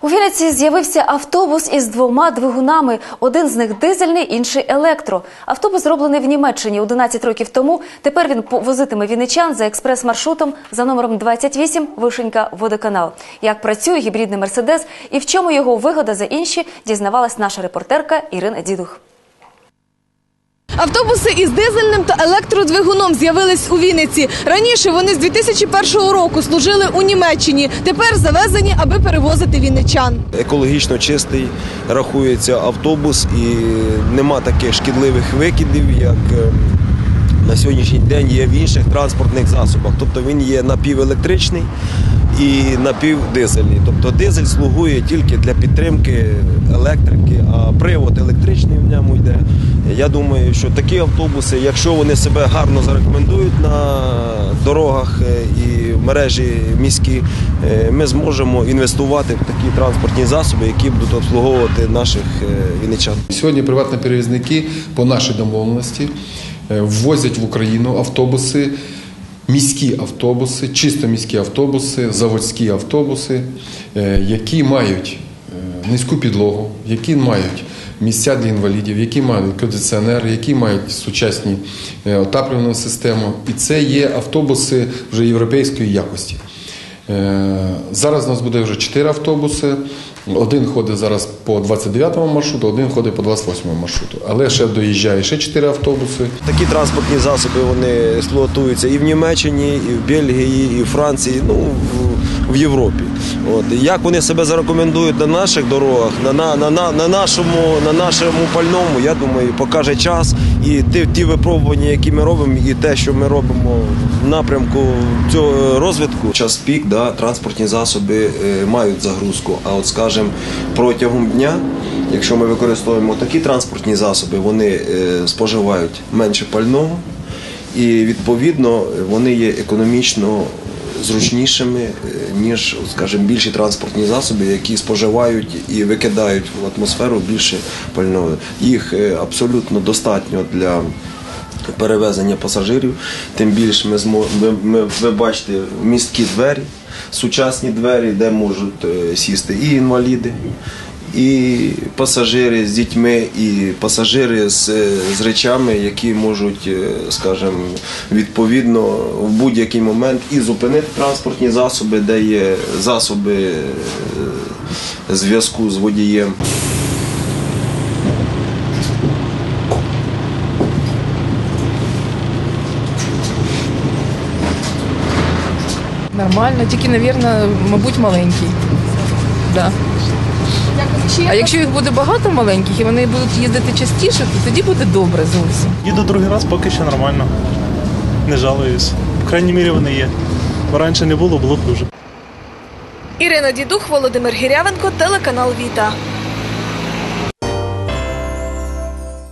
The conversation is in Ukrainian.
У Вінниці з'явився автобус із двома двигунами. Один з них дизельний, інший електро. Автобус зроблений в Німеччині 11 років тому. Тепер він возитиме вінничан за експрес-маршрутом за номером 28 Вишенька Водоканал. Як працює гібридний мерседес і в чому його вигода за інші, дізнавалась наша репортерка Ірина Дідух. Автобуси із дизельним та електродвигуном з'явились у Вінниці. Раніше вони з 2001 року служили у Німеччині. Тепер завезені, аби перевозити вінничан. екологічно чистий рахується автобус і нема таких шкідливих викидів, як е, на сьогоднішній день є в інших транспортних засобах. Тобто він є напівелектричний і напівдизельний. Тобто дизель слугує тільки для підтримки електрики, а привод електричний. Я думаю, що такі автобуси, якщо вони себе гарно зарекомендують на дорогах е, і мережі міські, е, ми зможемо інвестувати в такі транспортні засоби, які будуть обслуговувати наших е, вінничан. Сьогодні приватні перевізники по нашій домовленості ввозять в Україну автобуси, міські автобуси, чисто міські автобуси, заводські автобуси, які мають низьку підлогу, які мають місця для інвалідів, які мають кондиціонер, які мають сучасні е, отаплювальну систему. І це є автобуси вже європейської якості. Е, Зараз у нас буде вже 4 автобуси. Один ходить зараз по 29-му маршруту, один ходить по 28-му маршруту. Але ще доїжджає ще 4 автобуси. Такі транспортні засоби вони експлуатуються і в Німеччині, і в Бельгії, і в Франції, ну в, в Європі. От як вони себе зарекомендують на наших дорогах, на, на, на, на, на нашому на нашому пальному, я думаю, покаже час і ті, ті випробування, які ми робимо, і те, що ми робимо в напрямку цього розвитку. Час пік, да, транспортні засоби е, мають загрузку. А от, скажімо, протягом дня. Якщо ми використовуємо такі транспортні засоби, вони е, споживають менше пального і відповідно вони є економічно зручнішими, е, ніж, скажімо, більші транспортні засоби, які споживають і викидають в атмосферу більше пального. Їх е, абсолютно достатньо для перевезення пасажирів. Тим більше ми змо- ми, ми, ви бачите місткі двері, сучасні двері, де можуть е, сісти і інваліди. І пасажири з дітьми, і пасажири з, е, з речами, які можуть, е, скажімо, відповідно в будь-який момент і зупинити транспортні засоби, де є засоби зв'язку з водієм. Нормально, тільки, навірно, мабуть, маленький. Да. А якщо їх буде багато маленьких і вони будуть їздити частіше, то тоді буде добре зовсім. Їду другий раз, поки що нормально. Не жалуюсь. В крайній мірі вони є. Бо раніше не було, було б дуже. Ірина Дідух, Володимир Гірявенко, телеканал Віта.